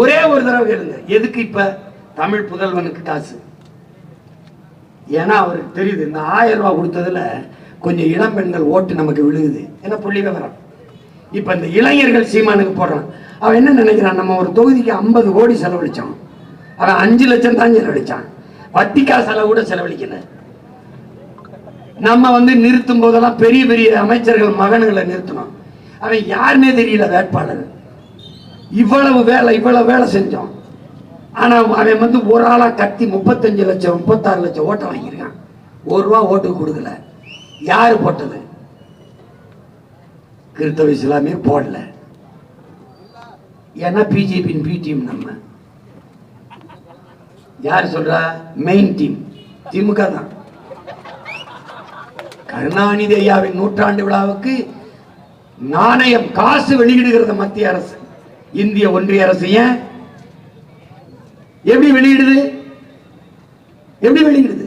ஒரே ஒரு தடவை கேளுங்க. எதுக்கு இப்ப தமிழ் புதல்வனுக்கு காசு? ஏன்னா அவருக்கு தெரியுது இந்த ஆயிரம் ரூபாய் கொடுத்ததுல கொஞ்சம் இளம் பெண்கள் ஓட்டு நமக்கு விழுகுது. ஏன்னா புள்ளி விவரம்? இப்ப இந்த இளைஞர்கள் சீமானுக்கு போடுறான். அவன் என்ன நினைக்கிறான்? நம்ம ஒரு தொகுதிக்கு ஐம்பது கோடி செலவழிச்சோம் அவன் அஞ்சு லட்சம் தான் செலவழிச்சான். வத்திக்கா செலவு கூட செலவழிக்கல. நம்ம வந்து நிறுத்தும் போதெல்லாம் பெரிய பெரிய அமைச்சர்கள் மகன்களை நிறுத்தணும். அவன் யாருன்னே தெரியல வேட்பாளர். இவ்வளவு வேலை இவ்வளவு வேலை செஞ்சோம். ஆனா அவன் வந்து ஒரு ஆளா கத்தி முப்பத்தஞ்சு லட்சம் முப்பத்தாறு லட்சம் ஓட்டை வாங்கியிருக்கான். ஒரு ரூபா ஓட்டு கொடுக்கல. யாரு போட்டது? கிறிஸ்தவ இஸ்லாமியர் போடல. ஏன்னா பிஜேபியின் பி டீம் நம்ம. யார் சொல்றா? மெயின் டீம் திமுக தான். கருணாநிதி ஐயாவின் நூற்றாண்டு விழாவுக்கு நாணயம் காசு வெளியிடுகிறது மத்திய அரசு. இந்திய ஒன்றிய அரசு ஏன்? எப்படி வெளியிடுது? எப்படி வெளியிடுது?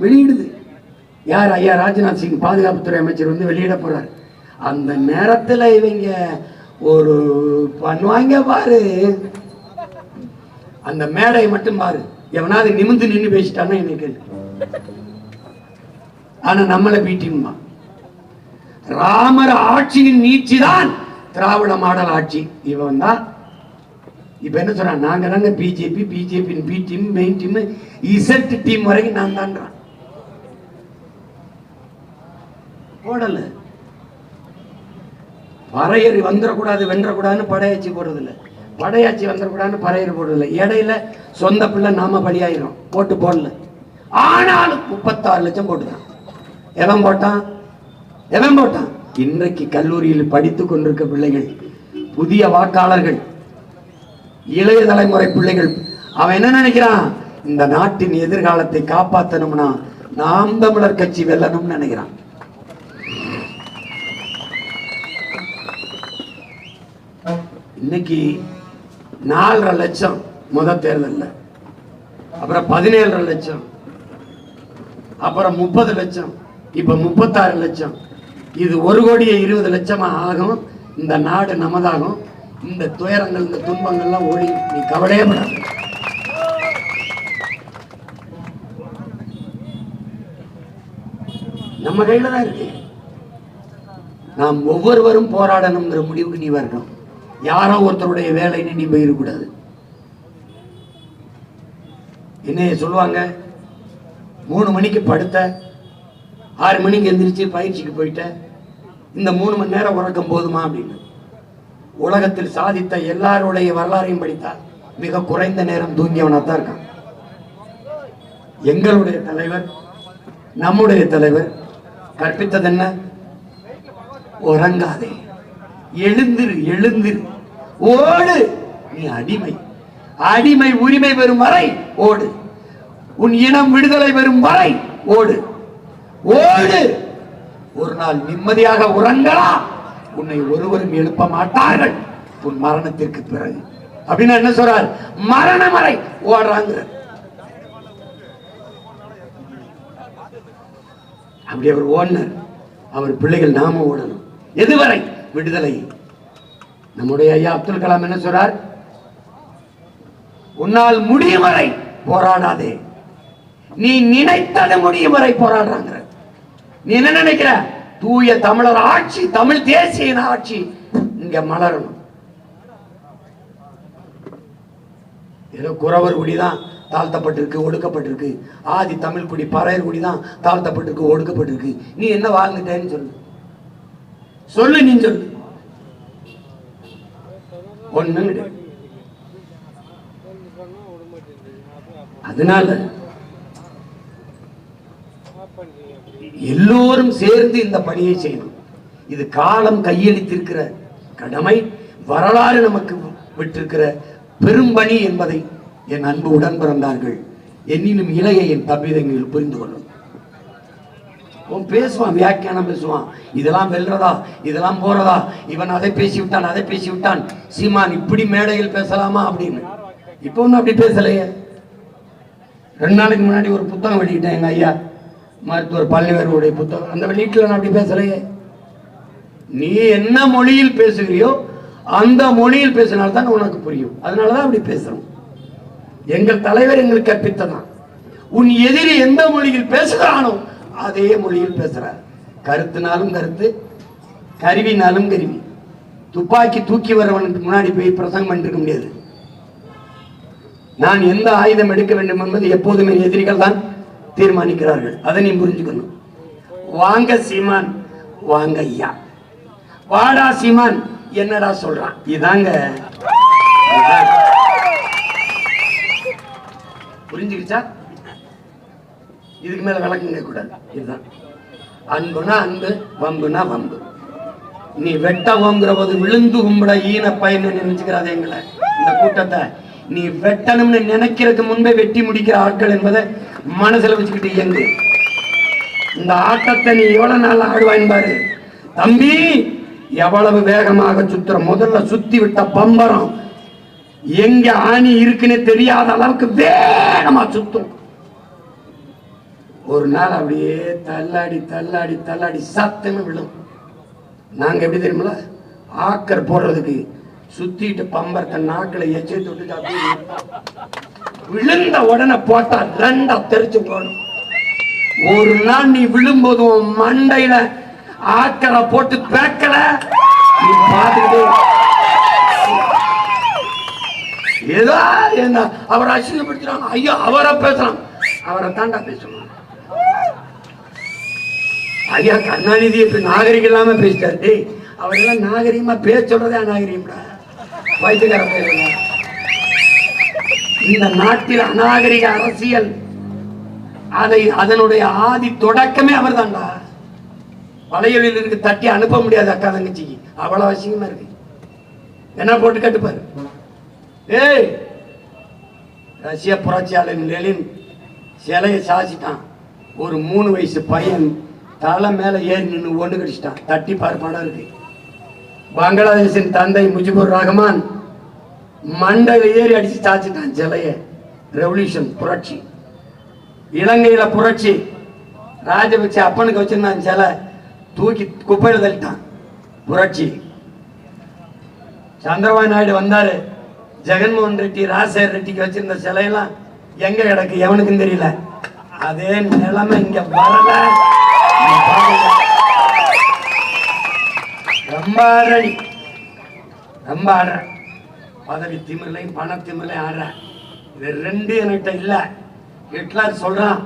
வெளியிடுது. யார் ஐயா ராஜ்நாத் சிங் பாதுகாப்புத்துறை அமைச்சர் வந்து வெளியிட போறார்? அந்த நேரத்துல இவங்க ஒரு பண்ணுவாங்க பாரு. அந்த மேடை மட்டும் பாரு. எவனாவது நிமிந்து நின்று பேசிட்டான்னா எனக்கு ஆனா நம்மளை பீட்டிங்கம்மா ராமர் ஆட்சியின் நீட்சிதான் திராவிட மாடல் ஆட்சி. இவன் தான். இப்ப என்ன சொல்றான்? நாங்க தாங்க BJP BJP B team main team Z team வரைக்கும் நான் தான்றான் போடல. பறையறி வந்துடக்கூடாது வென்றக்கூடாதுன்னு படையாச்சி போடுறதில்ல. படையாச்சி வந்துடக்கூடாதுன்னு பறையறி போடுறது இல்ல இடையில சொந்த பிள்ளை நாம பலியாயிரும். போட்டு போடல. ஆனாலும் முப்பத்தாறு லட்சம் போட்டுதான். எவன் போட்டான்? எவன் போட்டான்? இன்றைக்கு கல்லூரியில் படித்துக் கொண்டிருக்க பிள்ளைகள் புதிய வாக்காளர்கள் இளைய தலைமுறை பிள்ளைகள் அவன் என்ன நினைக்கிறான்? இந்த நாட்டின் எதிர்காலத்தை காப்பாற்றணும்னா நாம் தமிழர் கட்சி வெல்லணும்னு நினைக்கிறான். இன்னைக்கு நாலரை லட்சம் முத தேர்தல்ல அப்புறம் பதினேழரை லட்சம் அப்புறம் முப்பது லட்சம் இப்ப முப்பத்தாறு லட்சம். இது ஒரு கோடியே இருபது லட்சமா ஆகும். இந்த நாடு நமதாகும். இந்த துயரங்கள் இந்த துன்பங்கள்லாம் ஒளி நீ கவலையே படாத. நம்ம கையில தான் இருக்கு. நாம் ஒவ்வொருவரும் போராடணுங்கிற முடிவுக்கு நீ வரணும். யாரோ ஒருத்தருடைய வேலைன்னு நீ போயிடக்கூடாது. என்ன சொல்லுவாங்க மூணு மணிக்கு படுத்த ஆறு மணிக்கு எந்திரிச்சு பயிற்சிக்கு போயிட்ட இந்த மூணு மணி நேரம் உறக்கம் போதுமா அப்படின்னு. உலகத்தில் சாதித்த எல்லாருடைய வரலாறையும் படித்தால் மிக குறைந்த நேரம் தூங்கியவனாக தான் இருக்கான். எங்களுடைய தலைவர் நம்முடைய தலைவர் கற்பித்தது என்ன? உறங்காதே. எழுந்திரு எழுந்திரு. ஓடு. நீ அடிமை. அடிமை உரிமை பெறும் வரை ஓடு. உன் இனம் விடுதலை பெறும் வரை ஓடு. ஓடு. ஒரு நாள் நிம்மதியாக உறங்கலாம் உன்னை ஒருவரும் எழுப்ப மாட்டார்கள். உன் மரணத்திற்கு பிறகு. அப்படின்னு என்ன சொல்றார்? மரணம் வரை ஓடுறாங்க. அப்படி அவர் ஓடினார். அவர் பிள்ளைகள் நாம ஓடணும். எதுவரை? விடுதலை. நம்முடைய ஐயா அப்துல் கலாம் என்ன சொல்றார்? உன்னால் முடியும் வரை போராடாதே. நீ நினைத்தது முடியும் வரை போராடுறாங்க நீ என்ன நினைக்கிற? தூய தமிழர் ஆட்சி தமிழ் தேசிய ஆட்சி. இங்க மலரணும். ஏதோ குறவர் குடிதான் தாழ்த்தப்பட்டிருக்கு ஒடுக்கப்பட்டிருக்கு. ஆதி தமிழ் குடி பறையர் குடிதான் தாழ்த்தப்பட்டிருக்கு ஒடுக்கப்பட்டிருக்கு. நீ என்ன வாழ்ந்துட்டேன்னு சொல்லு. சொல்லு நீ சொல்லு. ஒண்ணு அதனால எல்லோரும் சேர்ந்து இந்த பணியை செய்யணும் இது காலம் கையளித்திருக்கிற கடமை வரலாறு நமக்கு விட்டிருக்கிற பெரும்பணி என்பதை என் அன்பு உடன் பிறந்தார்கள் என்னிலும் இளைய என் தம்பிதங்கள் புரிந்து கொள்ளும். அவன் பேசுவான் வியாக்கியானம் பேசுவான். இதெல்லாம் வெல்றதா? இதெல்லாம் போறதா? இவன் அதை பேசி விட்டான் அதை பேசி விட்டான் சீமான் இப்படி மேடையில் பேசலாமா அப்படின்னு. இப்போ ஒன்றும் அப்படி பேசலையே. ரெண்டு நாளைக்கு முன்னாடி ஒரு புத்தகம் வெளியிட்டேன் எங்க ஐயா. மருத்துவர் பழனிவேருடைய புத்தகம். அந்த வெளியீட்டில் நான் அப்படி பேசலையே. நீ என்ன மொழியில் பேசுகிறியோ அந்த மொழியில் பேசினால்தான் உனக்கு புரியும். அதனாலதான் அப்படி பேசுகிறோம் எங்கள் தலைவர் எங்களுக்கு கற்பித்ததான். உன் எதிரி எந்த மொழியில் பேசுகிறானோ அதே மொழியில் பேசுகிறார் கருத்துனாலும் கருத்து கருவினாலும் கருவி. துப்பாக்கி தூக்கி வரவனுக்கு முன்னாடி போய் பிரசங்கம் பண்ணிருக்க முடியாது. நான் எந்த ஆயுதம் எடுக்க வேண்டும் என்பது எப்போதுமே எதிரிகள் தான் தீர்மானிக்கிறார்கள். அதை நீ புரிஞ்சுக்கணும். வாங்க சீமான் வாங்க ஐயா. வாடா சீமான் என்னடா சொல்றான்? இதாங்க. புரிஞ்சுக்கிச்சா? இதுக்கு மேல விளக்கம் கேட்க கூடாது. இதுதான். அன்புனா அன்பு வம்புனா வம்பு. நீ வெட்ட ஓங்குற போது விழுந்து கும்பிட ஈன பயன்னு நினைச்சுக்கிறாத எங்களை. இந்த கூட்டத்தை நீ வெட்டணும்னு நினைக்கிறதுக்கு முன்பே வெட்டி முடிக்கிற ஆட்கள் என்பதை மனசுல வச்சுக்கிட்டு இயங்கு. இந்த ஆட்டத்தை நீ எவ்வளவு நாள் ஆடுவாயின் பாரு. தம்பி எவ்வளவு வேகமாக சுத்துற. முதல்ல சுத்தி விட்ட பம்பரம் எங்க ஆணி இருக்குன்னு தெரியாத அளவுக்கு வேகமா சுத்தும். ஒரு நாள் அப்படியே தள்ளாடி தள்ளாடி தள்ளாடி சத்தமே விழும். நாங்க எப்படி தெரியுமில ஆக்கர் போடுறதுக்கு சுத்திட்டு பம்பரத்தை நாக்குல எச்சை தொட்டு அப்படியே விழுந்த உடனே போட்டா ரெண்டா தெரிச்சு போடும் ஒரு நாள் நீ விழும்போது மண்டையில ஆக்கரை போட்டு பேக்கல. நீ பார்த்துக்கிட்டே ஏதோ என்ன அவரை அசிங்கப்படுத்துறாங்க ஐயோ அவரை பேசுறான் அவரை தாண்டா பேசணும். ஐயா கருணாநிதி இப்ப நாகரிகம் இல்லாம பேசிட்டாரு. டேய் அவரெல்லாம் நாகரிகமா பேச சொல்றதே நாகரிகம்டா வைத்தியக்கார பேருங்க இந்த நாட்டில் அநாகரிக அரசியல் அதை அதனுடைய ஆதி தொடக்கமே அவர்தான்டா. வளையலில் இருக்கு தட்டி அனுப்ப முடியாது அக்கா தங்கச்சிக்கு. அவ்வளவு அவசியமா இருக்கு. என்ன போட்டு கட்டுப்பாரு? ஏய் ரஷ்ய புரட்சியாளன் லெலின் சிலையை சாச்சிட்டான் ஒரு மூணு வயசு பையன் தலை மேல ஏறி நின்று ஒன்று கடிச்சிட்டான். தட்டி பாரு படம் இருக்கு. பங்களாதேஷின் தந்தை முஜிபுர் ரஹ்மான் மண்டல ஏறி அடிச்சு சாச்சிட்டான் சிலைய ரெவல்யூஷன் புரட்சி. இலங்கையில புரட்சி. ராஜபக்ச அப்பனுக்கு வச்சிருந்தான் சிலை தூக்கி குப்பையில தள்ளிட்டான். புரட்சி. சந்திரபாபு நாயுடு வந்தாரு. ஜெகன்மோகன் ரெட்டி ராஜசேகர் ரெட்டிக்கு வச்சிருந்த சிலையெல்லாம் எங்க கிடக்கு? எவனுக்கும் தெரியல. அதே நிலைமை இங்க வரல. நீ ரொம்ப ஆடுறடி ரொம்ப ஆடுற பதவி திமிரலையும் பண திமிரலையும் ஆடுற. இது ரெண்டு என்கிட்ட இல்லை. ஹிட்லர் சொல்றான்.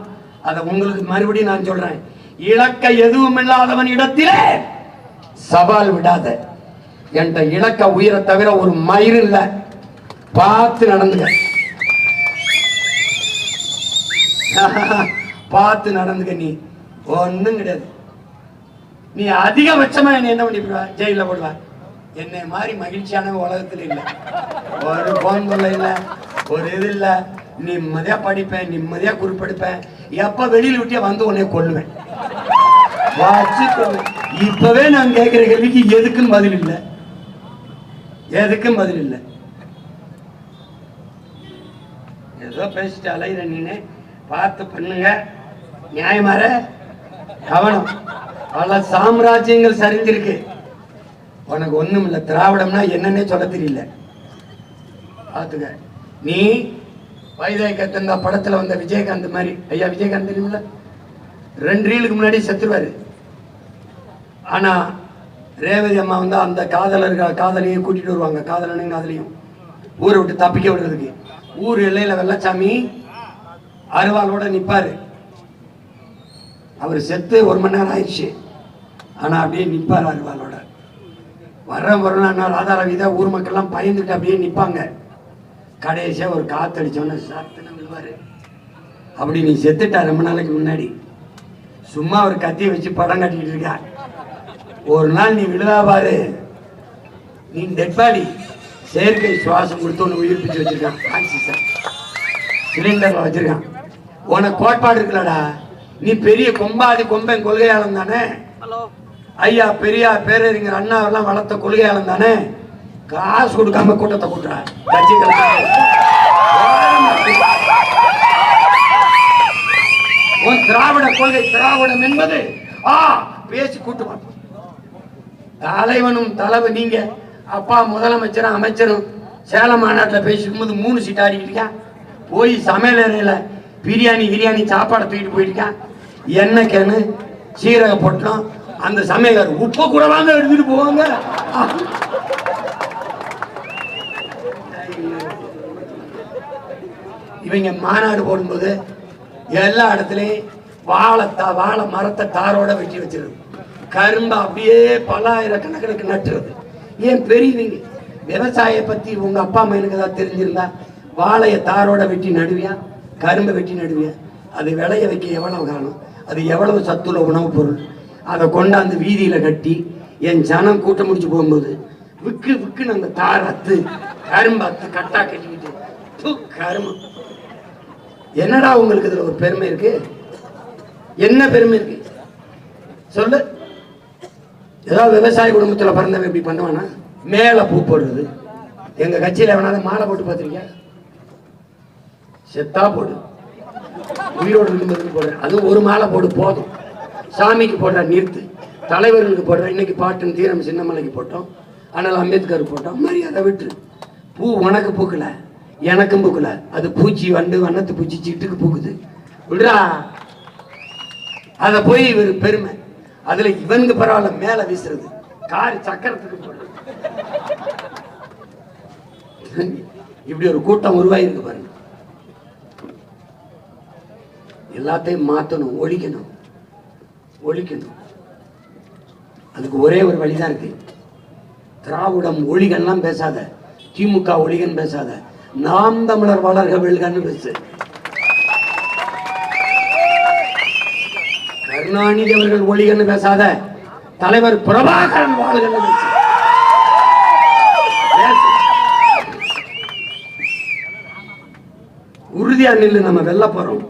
அதை உங்களுக்கு மறுபடியும் நான் சொல்றேன். இலக்க எதுவும் இல்லாதவன் இடத்திலே சவால் விடாத. என்ற இலக்க உயிரை தவிர ஒரு மயிர் இல்ல. பார்த்து நடந்துக்க. பார்த்து நடந்துக்க நீ. ஒன்றும் கிடையாது. நீ அதிகபட்சமா என்ன என்ன பண்ணிவிடுவ? ஜெயில போடுவா. என்னை மாதிரி மகிழ்ச்சியான உலகத்துல இல்ல. ஒரு போன் கொள்ள இல்ல ஒரு இது இல்ல. நிம்மதியா படிப்பேன் நிம்மதியா குறிப்பெடுப்பேன். எப்ப வெளியில விட்டே வந்து உன்னை கொல்லுவேன். இப்பவே நான் கேட்கிற கேள்விக்கு எதுக்கும் பதில் இல்லை. எதுக்கும் பதில் இல்லை. ஏதோ பேசிட்டு அலையிற நீனே. பார்த்து பண்ணுங்க. நியாயமாற? கவனம். பல சாம்ராஜ்யங்கள் சரிஞ்சிருக்கு. உனக்கு ஒண்ணும் இல்லை திராவிடம்னா என்னன்னே சொல்ல தெரியல. பார்த்துக்க. நீ வைதேக கத்தந்தா படத்துல வந்த விஜயகாந்த் மாதிரி. ஐயா விஜயகாந்த் தெரியுமில்ல? ரெண்டு ரீலுக்கு முன்னாடி செத்துருவாரு. ஆனா ரேவதி அம்மா வந்து அந்த காதலர்கள் காதலையும் கூட்டிட்டு வருவாங்க. காதலனும் காதலையும். ஊரை விட்டு தப்பிக்க விடுறதுக்கு. ஊர் எல்லையில வெள்ளச்சாமி அருவாளோட நிப்பாரு. அவர் செத்து ஒரு மணி நேரம் ஆயிடுச்சு. ஆனால் அப்படியே நிற்பார் அருவாளோட. வர்ற வரலான்னா ராதா ரவி தான் ஊர் மக்கள்லாம் பயந்துட்டு அப்படியே நிற்பாங்க கடைசியாக ஒரு காத்தடிச்சோன்னு சத்துன்னு விழுவார். அப்படி நீ செத்துட்டா ரொம்ப நாளைக்கு முன்னாடி. சும்மா ஒரு கத்தியை வச்சு படம் கட்டிக்கிட்டு இருக்கா. ஒரு நாள் நீ விழுதா பாரு. நீ டெட் பாடி செயற்கை சுவாசம் கொடுத்து ஒன்று உயிர்ப்பிச்சு வச்சிருக்கான். ஆக்சிஜன் சிலிண்டரில் வச்சிருக்கான். உனக்கு கோட்பாடு இருக்குல்லடா. நீ பெரிய கொம்பாதி கொம்பன் கொள்கையாளன் தானே? ஐயா பெரியா பேரறிஞர் அண்ணாவெல்லாம் வளர்த்த கொள்கையாளன் தானே? காசு கொடுக்காம கூட்டத்தை கூட்டுறான் உன் திராவிட கொள்கை திராவிடம் என்பது. ஆ பேசி கூட்டுவான் தலைவனும் தலைவன் நீங்க. அப்பா முதலமைச்சரும் அமைச்சரும் சேலம் மாநாட்டில் பேசிக்கும்போது மூணு சீட் ஆடிக்கிட்டு இருக்கான் போய் சமையல் அறையில் பிரியாணி கிரியாணி சாப்பாடை தூக்கிட்டு போயிருக்கான் என்ன கேன்னு சீரக பொட்டலம் அந்த சமையலர் உப்பை கூட வாங்க எடுத்துட்டு போவாங்க. இவங்க மாநாடு போடும்போது எல்லா இடத்துலையும் வாழை வாழை மரத்தை தாரோட வெட்டி வச்சிருது. கரும்பு அப்படியே பல்லாயிரக்கணக்கணக்கு நட்டுறது ஏன் பெரியவங்க? விவசாய பத்தி உங்க அப்பா அம்மா எனக்கு ஏதாவது தெரிஞ்சிருந்தா வாழையை தாரோட வெட்டி நடுவியா? கரும்பை வெட்டி நடுவியா? அது விளைய வைக்க எவ்வளவு காணும் அது எவ்வளவு சத்துள்ள உணவுப் பொருள்? அதை கொண்டாந்து வீதியில கட்டி என் ஜனம் கூட்டம் முடிச்சு போகும்போது விக்கு விக்குன்னு அந்த தார் அத்து கரும்பு அத்து கட்டா கட்டிக்கிட்டு து, என்னடா உங்களுக்கு இதுல ஒரு பெருமை இருக்கு? என்ன பெருமை இருக்கு? சொல்லு. ஏதாவது விவசாய குடும்பத்துல பிறந்தவன் இப்படி பண்ணுவானா? மேல பூ போடுறது. எங்க கட்சியில வேணாலும் மாலை போட்டு பார்த்திருக்கியா? செத்தா போடு. உயிரோடு இருக்கும்போது போடு அதுவும் ஒரு மாலை போடு போதும். சாமிக்கு போடுற நிறுத்து தலைவர்களுக்கு போடுற இன்னைக்கு பாட்டுன்னு தீரம் சின்னமலைக்கு போட்டோம் ஆனால் அம்பேத்கர் போட்டோம் மரியாதை விட்டு பூ உனக்கு பூக்கல எனக்கும் பூக்கல. அது பூச்சி வண்டு வண்ணத்து பூச்சி சிட்டுக்கு பூக்குது. விடுறா. அதை போய் இவர் பெருமை. அதுல இவனுக்கு பரவாயில்ல மேல வீசுறது. கார் சக்கரத்துக்கு போடுறது. இப்படி ஒரு கூட்டம் உருவாயிருக்கு பாருங்க. எல்லாத்தையும் மாற்றணும் ஒழிக்கணும். ஒழிக்கணும் அதுக்கு ஒரே ஒரு வழிதான் இருக்கு. திராவிடம் ஒழிகன்லாம் பேசாத திமுக ஒழிகன் பேசாத நாம் தமிழர் வளர்க வெல்கன்னு பேசு. கருணாநிதி அவர்கள் ஒழிகன்னு பேசாத தலைவர் பிரபாகரன் வாழ்கன்னு பேசு. உறுதியா நில்லு நம்ம வெல்ல போறோம்.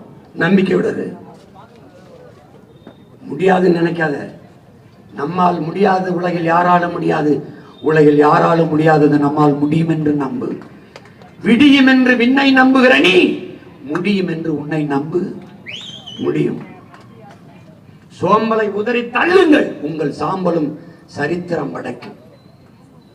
நம்பிக்கை முடியாதுன்னு நினைக்காத. நம்மால் முடியாது உலகில் யாராலும் முடியாது. உலகில் யாராலும் முடியாதது நம்மால் முடியும் என்று நம்பு. விடியும் என்று விண்ணை நம்புகிற நீ முடியும் என்று உன்னை நம்பு. முடியும். சோம்பலை உதறி தள்ளுங்கள். உங்கள் சாம்பலும் சரித்திரம் படைக்கும்.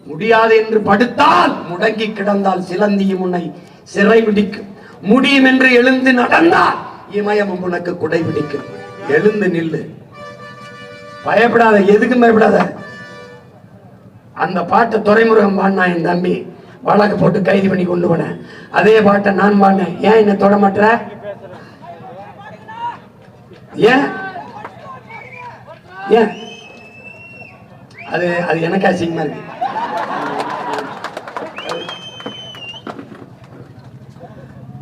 முடியாது என்று படுத்தால் முடங்கி கிடந்தால் சிலந்தியும் உன்னை சிறை பிடிக்கும் முடியும் என்று எழுந்து நடந்தால் இமயமும் உனக்கு குடை பிடிக்கும் எழுந்து நில்லு. பயப்படாத எதுக்கும் பயப்படாத. அந்த பாட்டை துறைமுருகன் பாடினா என் தம்பி. வழக்கு போட்டு கைது பண்ணி கொண்டு போனேன். அதே பாட்டை நான் பாடினேன். ஏன் என்ன தொட மாட்டுற? ஏன்? ஏன்? அது அது எனக்கு அசிங்கமா இருக்கு.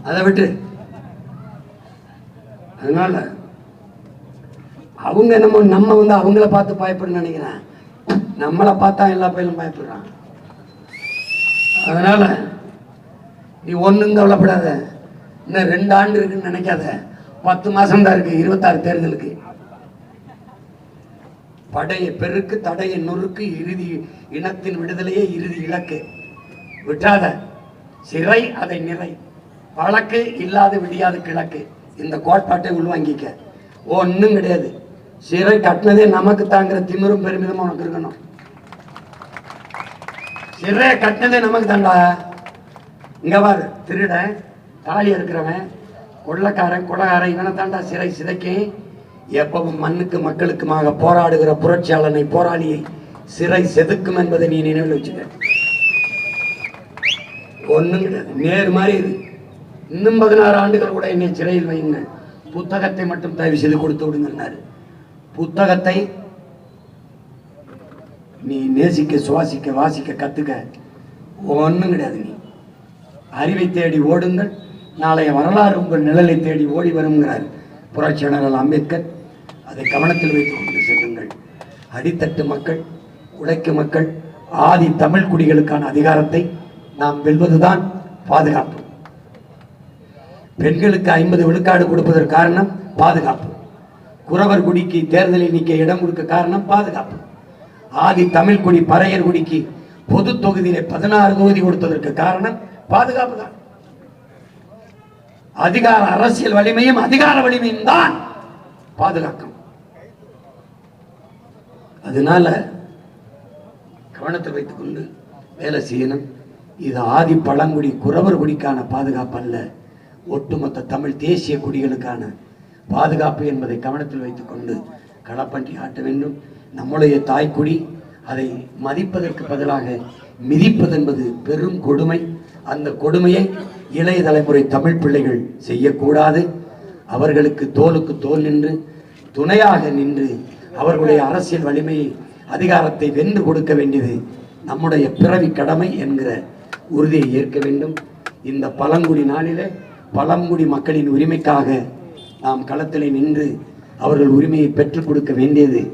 அதை விட்டு. அதனால அவங்க நம்ம நம்ம வந்து அவங்கள பார்த்து பயப்படணும்னு நினைக்கிறேன். நம்மளை பார்த்தா எல்லா பயிலும் பயப்படுறான் அதனால நீ ஒன்றும் கவலைப்படாத. இன்னும் ரெண்டு ஆண்டு இருக்குன்னு நினைக்காத. பத்து மாசம் தான் இருக்கு. இருபத்தாறு தேர்தலுக்கு. படையை பெருக்கு தடையை நொறுக்கு இறுதி இனத்தின் விடுதலையே இறுதி இலக்கு. விட்டாத சிறை அதை நிறை. வழக்கு இல்லாத விடியாது கிழக்கு. இந்த கோட்பாட்டை உள்வாங்கிக்க. ஒன்றும் கிடையாது. சிறை கட்டினதே நமக்கு தாங்கிற திமிரும் பெருமிதமும் உனக்கு இருக்கணும். சிறையை கட்டினதே நமக்கு தாண்டா இங்க பாரு திருடன் தாலி இருக்கிறவன் கொள்ளக்காரன் கொலகாரன் இவனை தாண்டா சிறை சிதைக்கி. எப்பவும் மண்ணுக்கு மக்களுக்குமாக போராடுகிற புரட்சியாளனை போராளியை சிறை செதுக்கும் என்பதை நீ நினைவில் வச்சுக்க. ஒண்ணும் கிடையாது. நேர் மாதிரி இது இன்னும் பதினாறு ஆண்டுகள் கூட என்னை சிறையில் வையுங்கள். புத்தகத்தை மட்டும் தயவு செய்து கொடுத்து விடுங்கன்னாரு. புத்தகத்தை நீ நேசிக்க சுவாசிக்க வாசிக்க கத்துக்க ஒன்றும் கிடையாது நீ. அறிவை தேடி ஓடுங்கள். நாளைய வரலாறு உங்கள் நிழலை தேடி ஓடி வருங்கிறார் புரட்சியாளர் அம்பேத்கர். அதை கவனத்தில் வைத்துக் கொண்டு செல்லுங்கள். அடித்தட்டு மக்கள் உழைக்கும் மக்கள் ஆதி தமிழ் குடிகளுக்கான அதிகாரத்தை நாம் வெல்வதுதான் பாதுகாப்பு. பெண்களுக்கு ஐம்பது விழுக்காடு கொடுப்பதற்கு காரணம் பாதுகாப்பு. குறவர் குடிக்கு தேர்தலில் நிற்க இடம் கொடுக்க காரணம் பாதுகாப்பு. ஆதி தமிழ் குடி பறையர் குடிக்கு பொது தொகுதியிலே பதினாறு தொகுதி கொடுத்ததற்கு காரணம் பாதுகாப்பு தான். அதிகார அரசியல் வலிமையும் அதிகார வலிமையும் தான் பாதுகாக்கும். அதனால கவனத்தில் வைத்துக் கொண்டு வேலை செய்யணும். இது ஆதி பழங்குடி குறவர் குடிக்கான பாதுகாப்பு அல்ல ஒட்டுமொத்த தமிழ் தேசிய குடிகளுக்கான பாதுகாப்பு என்பதை கவனத்தில் வைத்துக்கொண்டு களப்பண்டி ஆட்ட வேண்டும். நம்முடைய தாய்க்குடி அதை மதிப்பதற்கு பதிலாக மிதிப்பதென்பது பெரும் கொடுமை. அந்த கொடுமையை இளைய தலைமுறை தமிழ் பிள்ளைகள் செய்யக்கூடாது. அவர்களுக்கு தோலுக்கு தோல் நின்று துணையாக நின்று அவர்களுடைய அரசியல் வலிமையை அதிகாரத்தை வென்று கொடுக்க வேண்டியது நம்முடைய பிறவி கடமை என்கிற உறுதியை ஏற்க வேண்டும். இந்த பழங்குடி நாளிலே பழங்குடி மக்களின் உரிமைக்காக நாம் களத்தில் நின்று அவர்கள் உரிமையை பெற்றுக் கொடுக்க வேண்டியது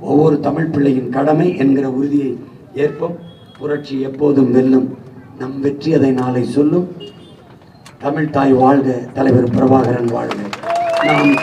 ஒவ்வொரு தமிழ் பிள்ளையின் கடமை என்கிற உறுதியை ஏற்போம். புரட்சி எப்போதும் வெல்லும். நம் வெற்றி அதை நாளை சொல்லும். தமிழ் தாய் வாழ்க தலைவர் பிரபாகரன் வாழ்க. நாம்